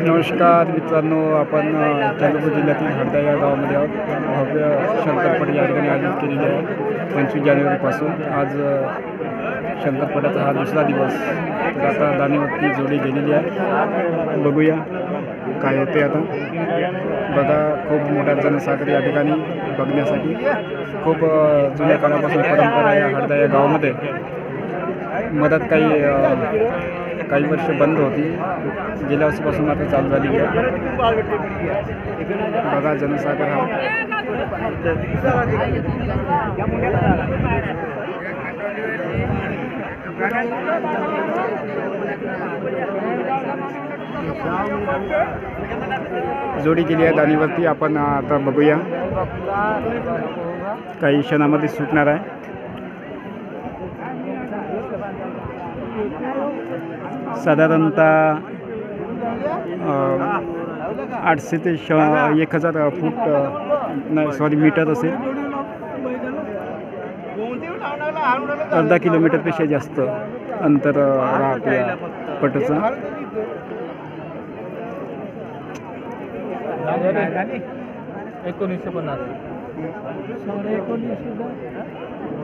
नमस्कार मित्रांनो आपण चंद्रपूर जिल्ह्यातील हरदा या गावामध्ये आहोत. भव्य शंकरपट या ठिकाणी आयोजित केलेली आहे. पंचवीस जानेवारीपासून आज शंकरपटाचा हा दुसरा दिवस. तर आता दाणेवरती जोडी गेलेली आहे. बघूया काय होते आता. बघा खूप मोठ्या जनसागर या ठिकाणी बघण्यासाठी. खूप जुन्या काळापासून परंपरा या हरदा या गावामध्ये. मदत काही काही वर्ष बंद होती. गेल्या वर्षीपासून मात्र चालू झाली आहे. बघा जनसागर हा. जोडी केली आहे दाणीवरती आपण आता बघूया. काही क्षणामध्ये सुटणार आहे. साधारणतः आठशे ते श एक हजार फूट नाही सॉरी मीटर असेल. अर्धा किलोमीटरपेक्षा जास्त अंतर राहते पटचं. एकोणीसशे पन्नास. एकोणीसशे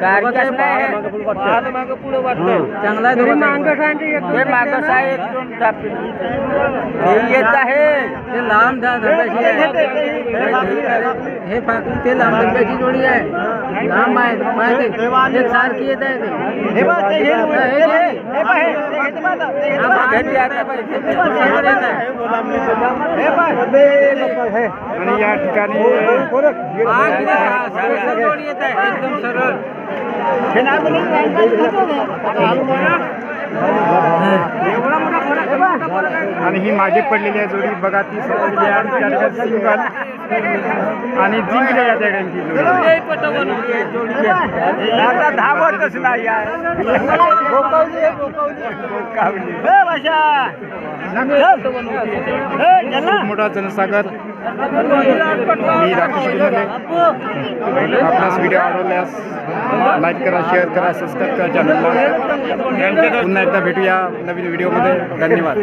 आहे आहे पुढे वाटतं चांगला आहे मागस आहे एक दोन चापी येत आहे. ते लांब धब्याची हे पाकून ते लांब धब्याची जोडी आहे. लांब आहे माहिती ते सारखी येत आहे ते. हा, मागे ते आता पाहिजे. ते समोर येत आहे. आणि या ठिकाणी हा, किती सा- सरळ जोडी येत आहे. एकदम सरळ. आणि ही मागे पडलेली आहे जोडी. बघा ती सोडलेली आहे. सिंगल. आणि जिंकली ती जोडी. आता धावतच नाही मोठा जनसागर. मी राकेश गुंडले आपणास व्हिडिओ आवडल्यास लाईक करा शेअर करा सबस्क्राईब करा चॅनलला पुन्हा एकदा भेटूया नवीन व्हिडिओमध्ये धन्यवाद.